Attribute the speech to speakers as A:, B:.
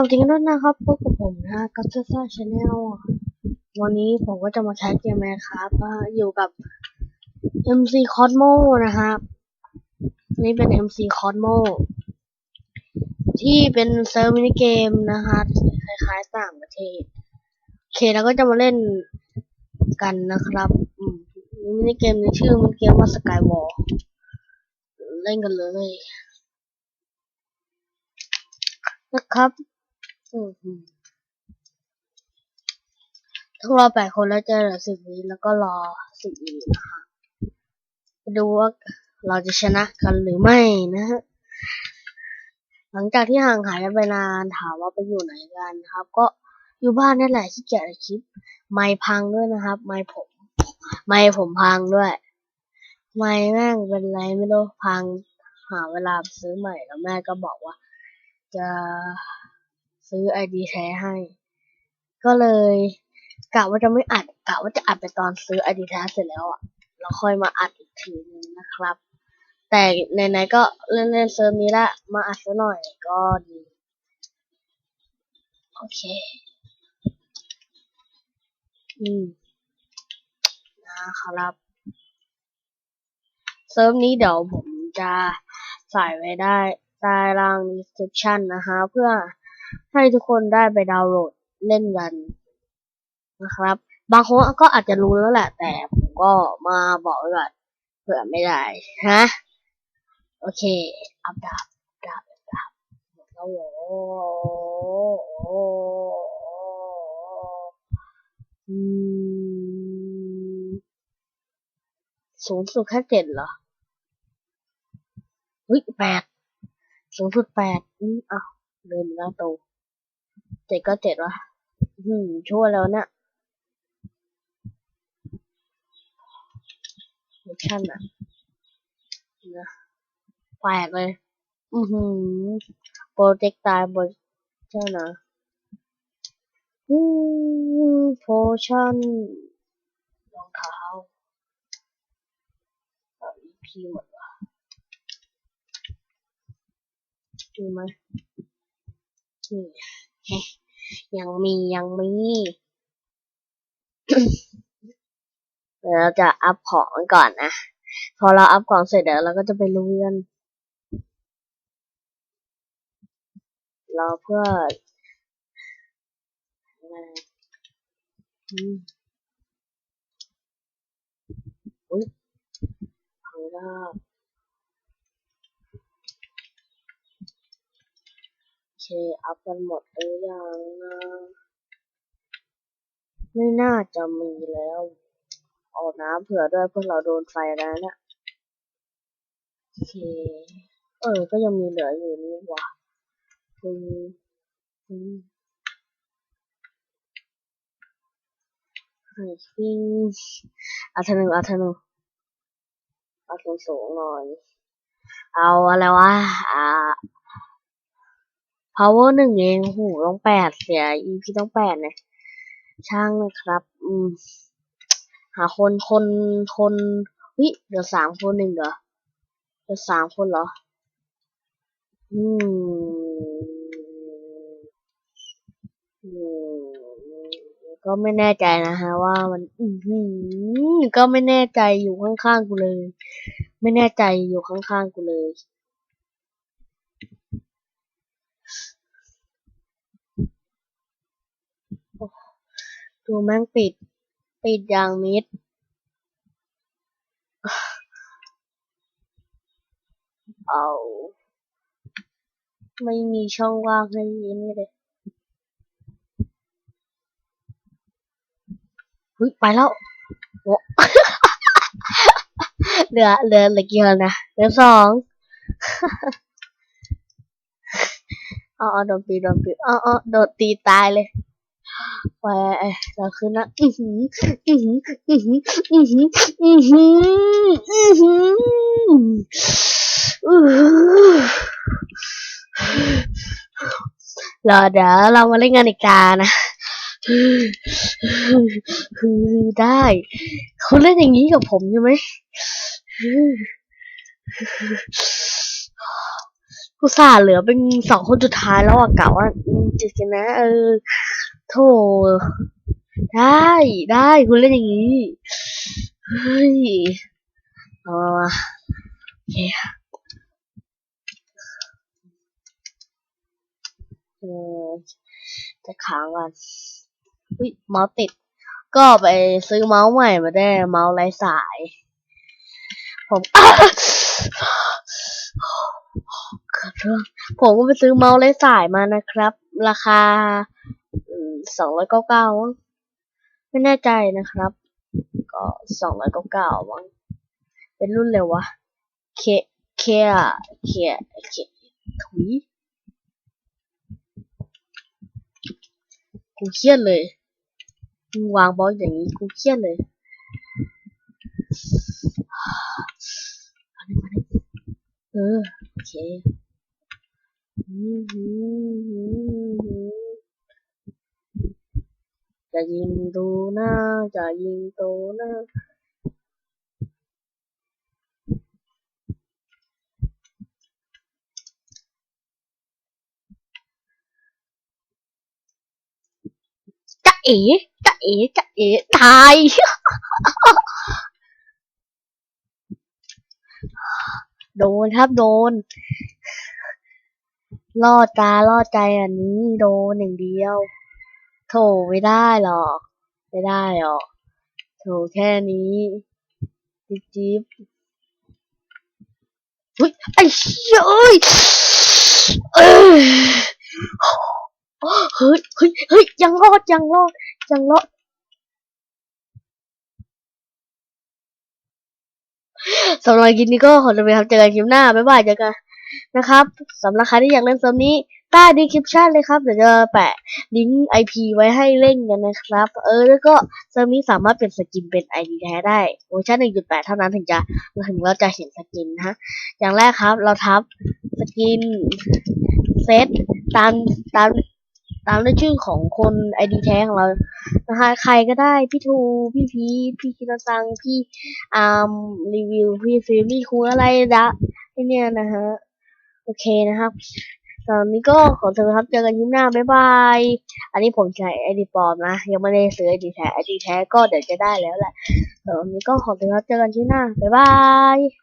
A: สวัสดีกันด้วยนะครับพบกับผมนะก็ซ่าซ่าชาแนลวันนี้ผมก็จะมาใช้เกมแมครับอยู่กับ MC Cosmo นะครับ นี่เป็น MC Cosmo ที่เป็นเซิร์ฟมินิเกมนะครับคล้ายๆต่างประเทศโอเคแล้วก็จะมาเล่นกันนะครับมินิเกมในชื่อมันเกมว่า Skywall เล่นกันเลยนะครับ ต้องรอแปดคนแล้วเจะเหลือสิบวิแล้วก็รอสิบวินะคะดูว่าเราจะชนะกันหรือไม่นะฮะหลังจากที่ห่างหายกันไปนานถามว่าไปอยู่ไหนกันครับ ก็อยู่บ้านนี่แหละที่เกียจคลิป ไม้พังด้วยนะครับ ไม้ผม ไม้ผมพังด้วย ไม้แม่งเป็นไรไม่รู้พัง หาเวลาซื้อใหม่แล้วแม่ก็บอกว่า จะ ซื้อไอดีแท้ให้ ก็เลยกะว่าจะไม่อัดกะว่าจะอัดไปตอนซื้อไอดีแท้เสร็จแล้วอะแล้วค่อยมาอัดอีกทีนึงนะครับ แต่ไหนๆก็เล่นเล่นเซิร์ฟนี้ละมาอัดซะหน่อยก็ดีโอเค อืมนะครับเซิร์ฟนี้เดี๋ยวผมจะใส่ไว้ได้ใต้ล่าง description นะคะ เพื่อ ให้ทุกคนได้ไปดาวน์โหลดเล่นกันนะครับ บางคนก็อาจจะรู้แล้วแหละ แต่ผมก็มาบอกไว้ก่อนเผื่อไม่ได้ฮะโอเค อัพดาบดาบดาบดแล้วโว้สูงสุดแค่เจ็ดเหรอเฮ้ยแปดสูงสุดแปดอืมอ้าวเดินแล้วโต เจ็ดก็เจ็ดวะอืมชั่วแล้วเนี่ยมิชชั่นอะนะแปลกเลย อือหือโปรเจกต์ตายบนใช่นะอืมโพชั่นรองเท้าเอาอีพีหมดวะดูไหมนี่ ยังมียังมีเดี๋ยวเราจะอัพของก่อนนะพอเราอัพของเสร็จเดี๋ยวเราก็จะไปลุยกันรอเพื่ออะไรอืมอุ้ยพังได้โอเคอัพกันหมดหรือยังนะไม่น่าจะมีแล้วเอาน้ำเผื่อด้วยเพื่อเราโดนไฟแล้วนะโอเค เออ ก็ยังมีเหลืออยู่นี่หว่าอืมอืมให้ฟิงอาธนูอาธนูเอาสูงสูงหน่อย เอาอะไรวะ อ่า power หนึ่งเองโหต้องแปดเสีย EP ต้องแปดเนี่ย ช่างนะครับ อืม หาคนคนคนเฮ้ยเดี๋ยวสามคนหนึ่งเหรอเดี๋ยวสามคนเหรอ อืมอืมก็ไม่แน่ใจนะฮะว่ามัน อืก็ไม่แน่ใจอยู่ข้างๆกูเลย ไม่แน่ใจอยู่ข้างๆกูเลย ดูแม่งปิด ปิดอย่างมิด เอา ไม่มีช่องว่างให้นี่เลยเฮ้ยไปแล้วโอ้เหลือเหลือเหลือกี่คนนะเหลือสองอ๋อโดนตีโดนตีอ๋ออ๋อโดนตีตายเลย ไปเราขึ้นะอือหืออือหืออือหืออือหืออือหืออือหืออือเราเดี๋ยวเรามาเล่นกันอีกตานะคือได้เขาเล่นอย่างนี้กับผมใช่ไหมกูสาห์เหลือเป็นสองคนสุดท้ายแล้วอะกะว่าอืมจะชนะเออ โธ่ได้ได้คุณเล่นอย่างนี้ เฮ้ยเอามามาโอเคเออจะค้างก่อนอุ้ยเมาส์ติด ก็ไปซื้อเมาส์ใหม่มาได้เมาส์ไร้สาย ผมขอโทษผมก็ไปซื้อเมาส์ไร้สายมานะครับ ราคา สองร้อยเก้าเก้าไม่แน่ใจนะครับ ก็สองร้อยเก้าเก้ามั้งเป็นรุ่นเร็ววะเคเคอะเคเคถุยกูเครียดเลยมึงวางบอกอย่างนี้กูเครียดเลยเออโอเคอืมหืมหืมหืม จะยิงดูหน้าจะยิงดูหน้าจะเอ๋จะเอ๋จะเอ๋ตายโดนครับโดนล่อตาล่อใจอันนี้โดนอย่างเดียว โถไม่ได้หรอก ไม่ได้หรอก โถแค่นี้จิ๊บจิ๊บเฮ้ยไอ้เชี่ยเอ้ยเอ้ยเฮ้ยเฮ้ยเฮ้ยยังรอดยังรอดยังรอดสำหรับคลิปนี้ก็ขอตัวไปครับเจอกันคลิปหน้า บ๊ายบายเจอกันนะครับสำหรับใครที่อยากเล่นเซิร์ฟนี้ ใต้ดีคริปชั่นเลยครับเดี๋ยวจะแปะลิงก์ IP ไว้ให้เล่นกันนะครับ เออแล้วก็เซิร์ฟนี้สามารถเปลี่ยนสกินเป็น ID แท้ได้เวอร์ชัน1.8 เท่านั้นถึงจะถึงเราจะเห็นสกินนะอย่างแรกครับเราทับสกินเซตตามตามตามด้วยชื่อของคน ID แท้ของเรานะคะใครก็ได้ พี่ทู พี่พีพี่คินาซัง พี่อาร์มรีวิว พี่ฟิลลี่คูอะไรดะไอเนี่ยนะฮะ โอเคนะครับ ตอนนี้ก็ขอตัวครับเจอกันยิ้มหน้าบ๊ายบาย อันนี้ผมใช้ไอดีปลอมนะ ยังไม่ได้ซื้อไอดีแท้ไอดีแท้ก็เดี๋ยวจะได้แล้วแหละตอนนี้ก็ขอตัวครับเจอกันยิ้มหน้าบ๊ายบาย